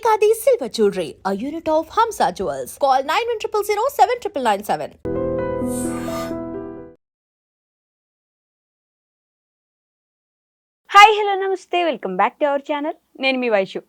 Ekadi Silver call nine one of Hamsa Jewels. Call 9100 7997. Hi hello నమస్తే welcome back to our channel నేను మీ వైషు.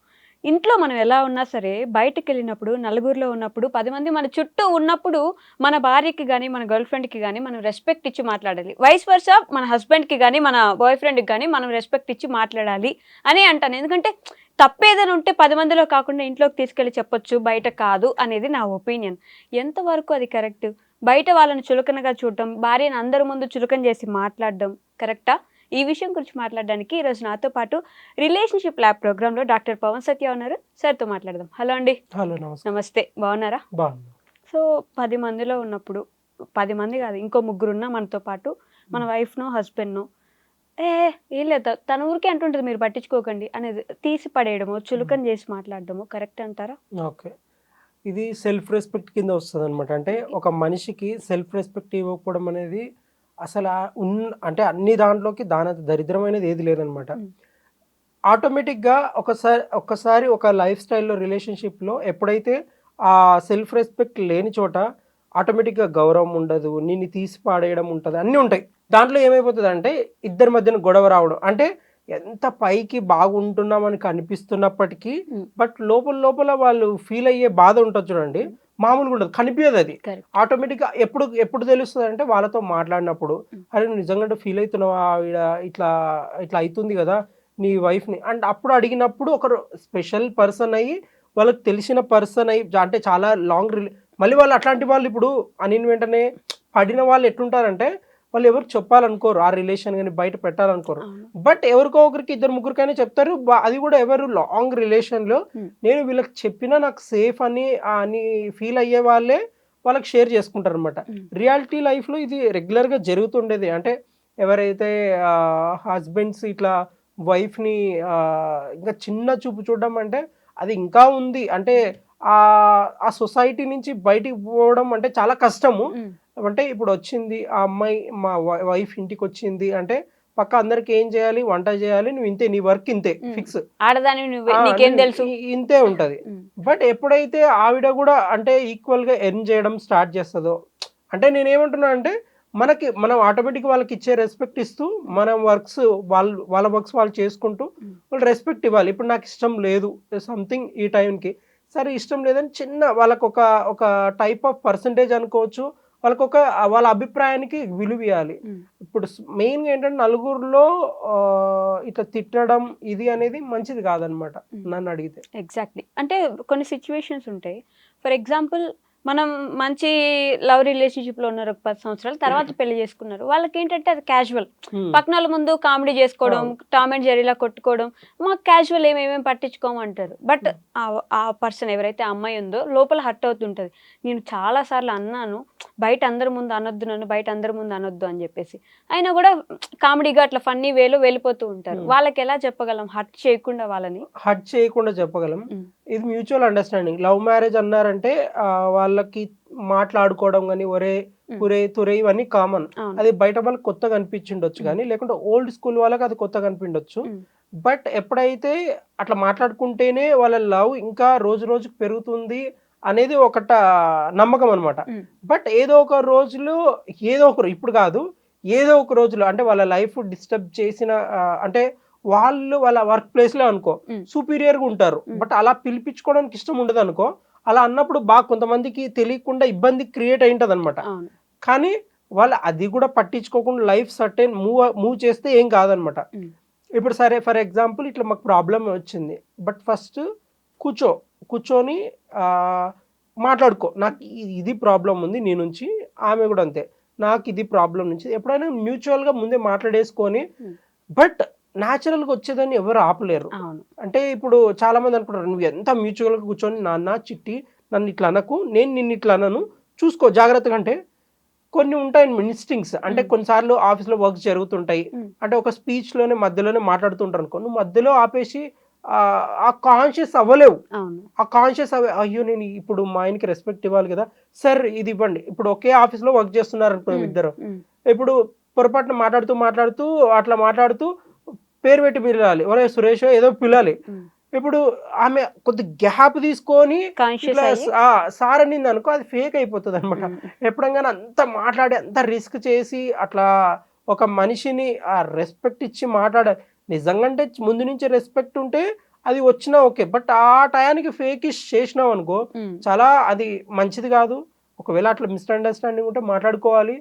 ఇంట్లో మనం ఎలా ఉన్నా సరే బయటకు వెళ్ళినప్పుడు నలుగురిలో ఉన్నప్పుడు పది మంది మన చుట్టూ ఉన్నప్పుడు మన భార్యకి కానీ మన గర్ల్ ఫ్రెండ్కి కానీ మనం రెస్పెక్ట్ ఇచ్చి మాట్లాడాలి. వైస్ వర్సా మన హస్బెండ్కి కానీ మన బాయ్ ఫ్రెండ్కి కానీ మనం రెస్పెక్ట్ ఇచ్చి మాట్లాడాలి అని అంటాను. ఎందుకంటే తప్పేదైనా ఉంటే పది మందిలో కాకుండా ఇంట్లోకి తీసుకెళ్ళి చెప్పొచ్చు బయట కాదు అనేది నా ఒపీనియన్. ఎంతవరకు అది కరెక్ట్? బయట వాళ్ళని చులకనగా చూడటం భార్యను అందరి ముందు చులకన చేసి మాట్లాడడం కరెక్టా? ఈ విషయం గురించి మాట్లాడడానికి ఈరోజు నాతో పాటు రిలేషన్షిప్ ల్యాబ్ ప్రోగ్రాంలో డాక్టర్ పవన్ సత్య ఉన్నారు. సార్తో మాట్లాడదాం. హలో అండి. హలో నమస్తే నమస్తే. బాగున్నారా? సో పది మందిలో ఉన్నప్పుడు పది మంది కాదు ఇంకో ముగ్గురు ఉన్నా మనతో పాటు మన వైఫ్ను హస్బెండ్ను ఏ ఏం లేదు. తన ఊరికే అంటుంటుంది మీరు పట్టించుకోకండి అనేది. తీసి పడేయడము చులకన చేసి మాట్లాడడము కరెక్ట్ అంటారా? ఓకే. ఇది సెల్ఫ్ రెస్పెక్ట్ కింద వస్తుంది అనమాట అంటే ఒక మనిషికి సెల్ఫ్ రెస్పెక్ట్ ఇవ్వకపోవడం అనేది అసలు ఉన్ అంటే అన్ని దాంట్లోకి దాని దరిద్రమైనది ఏది లేదనమాట. ఆటోమేటిక్గా ఒకసారి ఒక్కసారి ఒక లైఫ్ స్టైల్లో రిలేషన్షిప్లో ఎప్పుడైతే ఆ సెల్ఫ్ రెస్పెక్ట్ లేని చోట ఆటోమేటిక్గా గౌరవం ఉండదు నిన్ను తీసి పాడేయడం ఉంటుంది అన్నీ ఉంటాయి. దాంట్లో ఏమైపోతుంది అంటే ఇద్దరి మధ్యన గొడవ రావడం. అంటే ఎంత పైకి బాగుంటున్నామని కనిపిస్తున్నప్పటికీ. బట్ లోపల లోపల వాళ్ళు ఫీల్ అయ్యే బాధ ఉంటుంది చూడండి. మామూలుగా ఉండదు. కనిపించదు అది. ఆటోమేటిక్గా ఎప్పుడు ఎప్పుడు తెలుస్తుంది అంటే వాళ్ళతో మాట్లాడినప్పుడు. అరే నువ్వు నిజంగా ఫీల్ అవుతున్నావా? ఇట్లా ఇట్లా అవుతుంది కదా నీ వైఫ్ని. అండ్ అప్పుడు అడిగినప్పుడు ఒకరు స్పెషల్ పర్సన్ అయ్యి వాళ్ళకి తెలిసిన పర్సన్ అయ్యి అంటే చాలా లాంగ్ రిలే మళ్ళీ వాళ్ళు అట్లాంటి వాళ్ళు ఇప్పుడు అనిన వెంటనే పడిన వాళ్ళు ఎట్లుంటారంటే వాళ్ళు ఎవరు చెప్పాలనుకోరు. ఆ రిలేషన్ కానీ బయట పెట్టాలనుకోరు. బట్ ఎవరికో ఒకరికి ఇద్దరు ముగ్గురికైనా చెప్తారు. అది కూడా ఎవరు లాంగ్ రిలేషన్లో. నేను వీళ్ళకి చెప్పినా నాకు సేఫ్ అని అని ఫీల్ అయ్యే వాళ్ళే వాళ్ళకి షేర్ చేసుకుంటారు అనమాట. రియాలిటీ లైఫ్లో ఇది రెగ్యులర్గా జరుగుతుండేది. అంటే ఎవరైతే హస్బెండ్స్ ఇట్లా వైఫ్ని ఇంకా చిన్న చూపు చూడడం అంటే అది ఇంకా ఉంది. అంటే ఆ ఆ సొసైటీ నుంచి బయటికి పోవడం అంటే చాలా కష్టము. అంటే ఇప్పుడు వచ్చింది ఆ అమ్మాయి మా వైఫ్ ఇంటికి వచ్చింది అంటే పక్క అందరికి ఏం చేయాలి? వంట చేయాలి? నువ్వు ఇంతే నీ వర్క్ ఇంతే. ఫిక్స్. ఆడదాని నువ్వే నీకేం తెలుసు? ఇంతే ఉంటది. బట్ ఎప్పుడైతే ఆవిడ కూడా అంటే ఈక్వల్గా ఎర్న్ చేయడం స్టార్ట్ చేస్తుందో అంటే నేను ఏమంటున్నా అంటే మనకి మనం ఆటోమేటిక్ వాళ్ళకి ఇచ్చే రెస్పెక్ట్ ఇస్తూ మనం వర్క్స్ వాళ్ళు వాళ్ళ వర్క్స్ వాళ్ళు చేసుకుంటూ. వాళ్ళు రెస్పెక్ట్ ఇవ్వాలి. ఇప్పుడు నాకు ఇష్టం లేదు సంథింగ్ ఈ టైంకి. సరే ఇష్టం లేదని చిన్న వాళ్ళకు ఒక ఒక టైప్ ఆఫ్ పర్సంటేజ్ అనుకోవచ్చు వాళ్ళకు ఒక వాళ్ళ అభిప్రాయానికి విలువ ఇవ్వాలి. ఇప్పుడు మెయిన్గా ఏంటంటే నలుగురిలో ఇట్లా తిట్టడం ఇది అనేది మంచిది కాదనమాట. నన్ను అడిగితే ఎగ్జాక్ట్లీ అంటే కొన్ని సిచ్యువేషన్స్ ఉంటాయి ఫర్ ఎగ్జాంపుల్ మనం మంచి లవ్ రిలేషన్షిప్లో ఉన్నారు ఒక పది సంవత్సరాలు తర్వాత పెళ్ళి చేసుకున్నారు. వాళ్ళకి ఏంటంటే అది క్యాజువల్ పక్కన ముందు కామెడీ చేసుకోవడం టామ్ అండ్ జెరీలా కొట్టుకోవడం మాకు క్యాజువల్ ఏమేమేమి పట్టించుకోమంటారు బట్ ఆ పర్సన్ ఎవరైతే అమ్మాయి ఉందో లోపల హర్ట్ అవుతుంటది. నేను చాలా సార్లు అన్నాను బయట అందరి ముందు అనొద్దు నన్ను బయట అందరి ముందు అనొద్దు అని చెప్పేసి. అయినా కూడా కామెడీగా అట్లా ఫన్నీ వేలో వెళ్ళిపోతూ ఉంటారు. వాళ్ళకి ఎలా చెప్పగలం? హర్ట్ చేయకుండా వాళ్ళని? హర్ట్ చేయకుండా చెప్పగలం. ఇది మ్యూచువల్ అండర్స్టాండింగ్ లవ్ మ్యారేజ్ అన్నారంటే వాళ్ళకి మాట్లాడుకోవడం కానీ ఒరే. కురే తురే ఇవన్నీ కామన్ అది బయట వాళ్ళకి కొత్తగా అనిపించిండొచ్చు కానీ లేకుంటే ఓల్డ్ స్కూల్ వాళ్ళకి అది కొత్తగా అనిపిండొచ్చు. బట్ ఎప్పుడైతే అట్లా మాట్లాడుకుంటేనే వాళ్ళ లవ్ ఇంకా రోజు రోజుకు పెరుగుతుంది అనేది ఒకట నమ్మకం అనమాట. బట్ ఏదో ఒక రోజులో ఏదో ఒక రో- ఇప్పుడు కాదు ఏదో ఒక రోజులో అంటే వాళ్ళ లైఫ్ డిస్టర్బ్ చేసిన అంటే వాళ్ళు వాళ్ళ వర్క్ ప్లేస్లో అనుకో. సుపీరియర్గా ఉంటారు. బట్ అలా పిలిపించుకోవడానికి ఇష్టం ఉండదు అనుకో అలా అన్నప్పుడు బాగా కొంతమందికి తెలియకుండా ఇబ్బంది క్రియేట్ అయి ఉంటుంది అనమాట కానీ వాళ్ళు అది కూడా పట్టించుకోకుండా లైఫ్ సర్టెన్ మూవ్ మూవ్ చేస్తే ఏం కాదనమాట. ఇప్పుడు సరే ఫర్ ఎగ్జాంపుల్ ఇట్లా మాకు ప్రాబ్లం వచ్చింది బట్ ఫస్ట్ కూర్చో కూర్చొని మాట్లాడుకో నాకు ఇది ప్రాబ్లం ఉంది నీ నుంచి ఆమె కూడా అంతే నాకు ఇది ప్రాబ్లం నుంచి ఎప్పుడైనా మ్యూచువల్గా ముందే మాట్లాడేసుకొని. బట్ న్యాచురల్గా వచ్చేదాన్ని ఎవరు ఆపలేరు. అంటే ఇప్పుడు చాలా మంది అనుకుంటారు నువ్వు ఎంత మ్యూచువల్గా కూర్చొని నాన్న చిట్టి నన్ను ఇట్లా అనకు నేను నిన్ను ఇట్లా అనను. చూసుకో జాగ్రత్తగా అంటే కొన్ని ఉంటాయి ఇన్స్టింగ్స్. అంటే. కొన్నిసార్లు ఆఫీస్లో వర్క్స్ జరుగుతుంటాయి. అంటే ఒక స్పీచ్లోనే మధ్యలోనే మాట్లాడుతుంటారు అనుకో నువ్వు మధ్యలో ఆపేసి ఆ- కాన్షియస్ అవ్వలేవు. ఆ కాన్షియస్ అవ్వ అయ్యో నేను ఇప్పుడు మా ఆయనకి రెస్పెక్ట్ ఇవ్వాలి కదా సార్ ఇది ఇవ్వండి. ఇప్పుడు ఒకే ఆఫీస్లో వర్క్ చేస్తున్నారు అనుకో. ఇద్దరు. ఇప్పుడు పొరపాటున మాట్లాడుతూ మాట్లాడుతూ అట్లా మాట్లాడుతూ పేరు పెట్టి పిలవాలి. ఒరే సురేష్ ఏదో పిలాలి. ఇప్పుడు ఆమె కొద్ది గ్యాప్ తీసుకొని సార్ అనింది అనుకో అది ఫేక్ అయిపోతుంది అనమాట ఎప్పుడంగానే అంత మాట్లాడి అంత రిస్క్ చేసి అట్లా ఒక మనిషిని ఆ రెస్పెక్ట్ ఇచ్చి మాట్లాడ నిజంగా అంటే ముందు నుంచి రెస్పెక్ట్ ఉంటే అది వచ్చినా ఓకే. బట్ ఆ టయానికి ఫేక్ ఇష్ చేసినావు అనుకో చాలా అది మంచిది కాదు. ఒకవేళ అట్లా మిస్అండర్స్టాండింగ్ ఉంటే మాట్లాడుకోవాలి.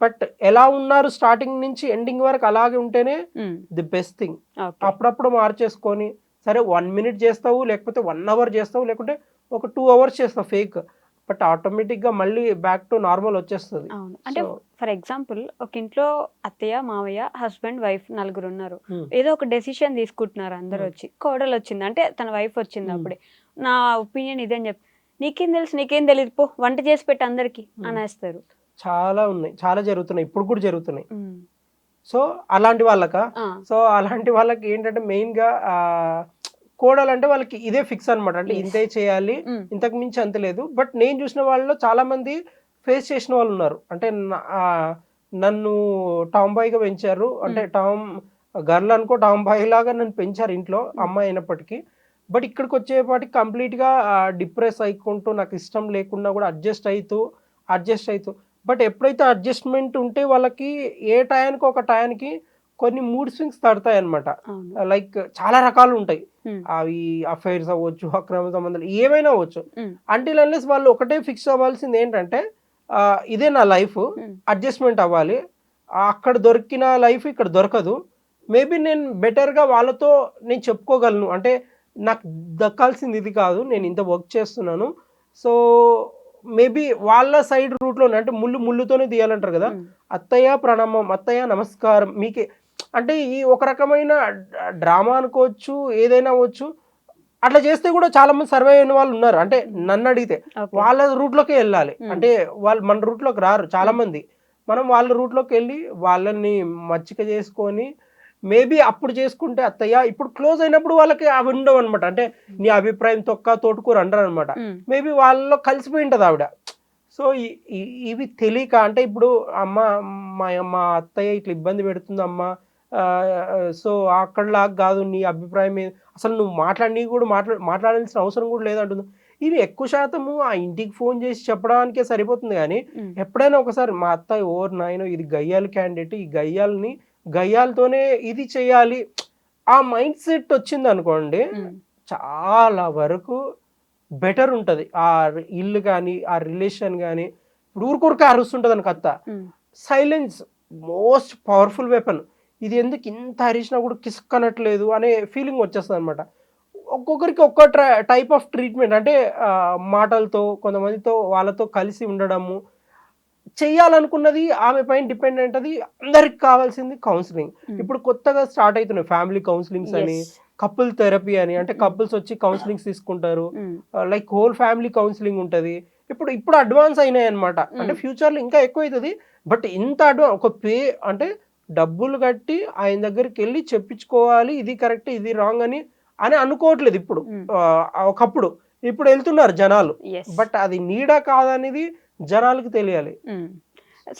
బట్ ఎలా ఉన్నారు స్టార్టింగ్ నుంచి ఎండింగ్ వరకు అలాగే ఉంటేనే ఉమ్, ది బెస్ట్ థింగ్. అప్పుడప్పుడు మార్చేసుకొని సరే వన్ మినిట్ చేస్తావు లేకపోతే వన్ అవర్ చేస్తావు లేకుంటే ఒక టూ అవర్స్ చేస్తావు ఫేక్. బట్ ఆటోమేటిక్గా మళ్ళీ బ్యాక్ టు నార్మల్ వచ్చేస్తుంది. అంటే ఫర్ ఎగ్జాంపుల్ ఒక ఇంట్లో అత్తయ్య మావయ్య హస్బెండ్ వైఫ్ నలుగురు ఉన్నారు. Hmm. ఏదో ఒక డెసిషన్ తీసుకుంటున్నారు అందరు Hmm. వచ్చి కోడలు వచ్చింది అంటే తన వైఫ్ వచ్చింది Hmm. అప్పుడే. నా ఒపీనియన్ ఇదని చెప్పి నీకేం తెలుసు నీకేం తెలియదు పో వంట చేసి పెట్టి అందరికి. అనేస్తారు. చాలా ఉన్నాయి చాలా జరుగుతున్నాయి ఇప్పుడు కూడా జరుగుతున్నాయి. సో అలాంటి వాళ్ళక? సో అలాంటి వాళ్ళకి ఏంటంటే మెయిన్గా కోడాలంటే వాళ్ళకి ఇదే ఫిక్స్ అన్నమాట. అంటే. ఇంతే చేయాలి ఇంతకు మించి అంత లేదు. బట్ నేను చూసిన వాళ్ళలో చాలా మంది ఫేస్ చేసిన వాళ్ళు ఉన్నారు. అంటే నన్ను టామ్ బాయ్గా పెంచారు. అంటే టామ్ గర్ల్ అనుకో టామ్ బాయ్ లాగా నన్ను పెంచారు ఇంట్లో అమ్మాయి అయినప్పటికీ. బట్ ఇక్కడికి వచ్చేపాటికి కంప్లీట్గా డిప్రెస్ అయికుంటూ నాకు ఇష్టం లేకుండా కూడా అడ్జస్ట్ అవుతూ అడ్జస్ట్ అవుతూ బట్ ఎప్పుడైతే అడ్జస్ట్మెంట్ ఉంటే వాళ్ళకి ఏ టయానికి ఒక టయానికి కొన్ని మూడ్ స్వింగ్స్ తడతాయి అనమాట లైక్ చాలా రకాలు ఉంటాయి అవి అఫైర్స్ అవ్వచ్చు అక్రమ సంబంధాలు ఏమైనా అవ్వచ్చు. అంటిల్ అన్లెస్ వాళ్ళు ఒకటే ఫిక్స్ అవ్వాల్సింది ఏంటంటే ఇదే నా లైఫ్ అడ్జస్ట్మెంట్ అవ్వాలి. అక్కడ దొరికిన లైఫ్ ఇక్కడ దొరకదు. మేబీ నేను బెటర్గా వాళ్ళతో నేను చెప్పుకోగలను. అంటే నాకు దక్కాల్సింది ఇది కాదు నేను ఇంత వర్క్ చేస్తున్నాను. సో మేబీ వాళ్ళ సైడ్ రూట్లోనే అంటే ముళ్ళు ముళ్ళుతోనే తీయాలంటారు కదా. అత్తయ్య ప్రణామం అత్తయ్య నమస్కారం మీకే అంటే ఈ ఒక రకమైన డ్రామా అనుకోవచ్చు ఏదైనా అవ్వచ్చు. అట్లా చేస్తే కూడా చాలా మంది సర్వే అయిన వాళ్ళు ఉన్నారు. అంటే నన్ను అడిగితే. వాళ్ళ రూట్లోకి వెళ్ళాలి. అంటే వాళ్ళు మన రూట్లోకి రారు చాలా మంది. మనం వాళ్ళ రూట్లోకి వెళ్ళి వాళ్ళని మచ్చిక చేసుకొని మేబీ అప్పుడు చేసుకుంటే అత్తయ్య ఇప్పుడు క్లోజ్ అయినప్పుడు వాళ్ళకి అవి ఉండవు అనమాట అంటే నీ అభిప్రాయం తొక్క తోటకూర అంటారు అనమాట మేబీ వాళ్ళలో కలిసిపోయి ఉంటుంది ఆవిడ. సో ఇవి తెలియక అంటే ఇప్పుడు అమ్మ మా మా అత్తయ్య ఇట్లా ఇబ్బంది పెడుతుంది అమ్మ. సో అక్కడలాగా కాదు నీ అభిప్రాయం అసలు నువ్వు మాట్లాడి కూడా మాట్లా మాట్లాడాల్సిన అవసరం కూడా లేదంటుంది. ఇవి ఎక్కువ శాతము ఆ ఇంటికి ఫోన్ చేసి చెప్పడానికే సరిపోతుంది కానీ ఎప్పుడైనా ఒకసారి మా అత్తయ్య ఓర్ నాయన ఇది గయ్యాలి క్యాండిడేట్ ఈ గయ్యాలని గయ్యాలతోనే ఇది చేయాలి. ఆ మైండ్ సెట్ వచ్చింది అనుకోండి చాలా వరకు బెటర్ ఉంటుంది. ఆ ఇల్లు కానీ ఆ రిలేషన్ కానీ ఇప్పుడు ఊరుకూరికే అరుస్తుంటుంది అని కత్త సైలెన్స్ మోస్ట్ పవర్ఫుల్ వెపన్. ఇది ఎందుకు ఇంత అరిచినా కూడా కిసుక్కనట్లేదు అనే ఫీలింగ్ వచ్చేస్తుంది అనమాట ఒక్కొక్కరికి ఒక్కో టైప్ ఆఫ్ ట్రీట్మెంట్. అంటే మాటలతో కొంతమందితో వాళ్ళతో కలిసి ఉండడము చెయ్యాలనుకున్నది ఆమె పైన డిపెండెంట్ అది అందరికి కావాల్సింది కౌన్సిలింగ్ Hmm. ఇప్పుడు కొత్తగా స్టార్ట్ అవుతున్నాయి ఫ్యామిలీ కౌన్సిలింగ్స్ అని. కపుల్ థెరపీ అని. అంటే కపుల్స్ వచ్చి కౌన్సిలింగ్స్ తీసుకుంటారు. లైక్ హోల్ ఫ్యామిలీ కౌన్సిలింగ్ ఉంటుంది. ఇప్పుడు ఇప్పుడు అడ్వాన్స్ అయినాయి అనమాట అంటే Mm. ఫ్యూచర్లో ఇంకా ఎక్కువ అవుతుంది బట్ ఇంత అడ్వాన్స్ ఒక పే అంటే డబ్బులు కట్టి ఆయన దగ్గరికి వెళ్ళి చెప్పించుకోవాలి. ఇది కరెక్ట్ ఇది రాంగ్ అని అని అనుకోవట్లేదు ఇప్పుడు. ఒకప్పుడు. ఇప్పుడు వెళ్తున్నారు జనాలు. బట్ అది నీడా కాదనేది జనాలకు తెలియాలి.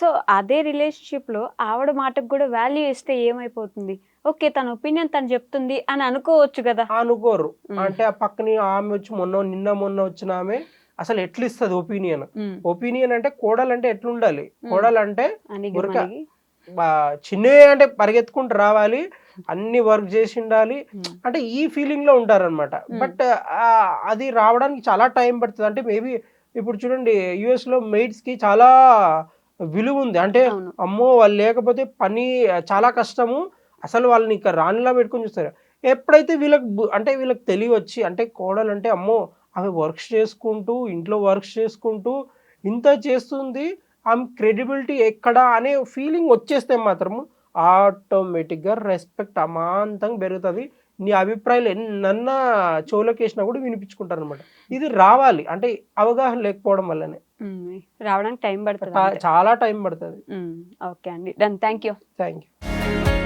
సో అదే రిలేషన్షిప్లో ఆవిడ మాటకు కూడా వాల్యూ ఇస్తే ఏమైపోతుంది? ఓకే తన ఒపీనియన్ తను చెప్తుంది అని అనుకోవచ్చు కదా? అనుకోరు. అంటే ఆ పక్కని ఆమె వచ్చి మొన్న నిన్న మొన్న వచ్చిన ఆమె అసలు ఎట్లా ఇస్తుంది ఒపీనియన్ ఒపీనియన్ అంటే కోడలంటే ఎట్లుండాలి? కోడలంటే అనిగి గురక. మనిగి. చిన్న అంటే పరిగెత్తుకుంటూ రావాలి అన్ని వర్క్ చేసి ఉండాలి. అంటే ఈ ఫీలింగ్లో ఉంటారనమాట. బట్ అది రావడానికి చాలా టైం పడుతుంది. అంటే మేబీ ఇప్పుడు చూడండి యుఎస్లో maid's కి చాలా విలువ ఉంది అంటే అమ్మో వాళ్ళు లేకపోతే పని చాలా కష్టము. అసలు వాళ్ళని ఇక్కడ రానిలా పెట్టుకొని చూస్తారు. ఎప్పుడైతే వీళ్ళకి అంటే వీళ్ళకి తెలివి వచ్చి అంటే కోడలు అంటే అమ్మో ఆమె వర్క్స్ చేసుకుంటూ ఇంట్లో వర్క్స్ చేసుకుంటూ ఇంత చేస్తుంది ఆమె క్రెడిబిలిటీ ఎక్కడ అనే ఫీలింగ్ వచ్చేస్తే మాత్రము ఆటోమేటిక్గా రెస్పెక్ట్ అమాంతంగా పెరుగుతుంది. నీ అభిప్రాయాలు ఎన్నన్నా చెవులోకి వేసినా కూడా వినిపించుకుంటారు అనమాట ఇది రావాలి. అంటే అవగాహన లేకపోవడం వల్లనే. రావడానికి టైం పడుతుంది చాలా టైం పడుతుంది. ఓకే అండి. Done. Thank you. Thank you.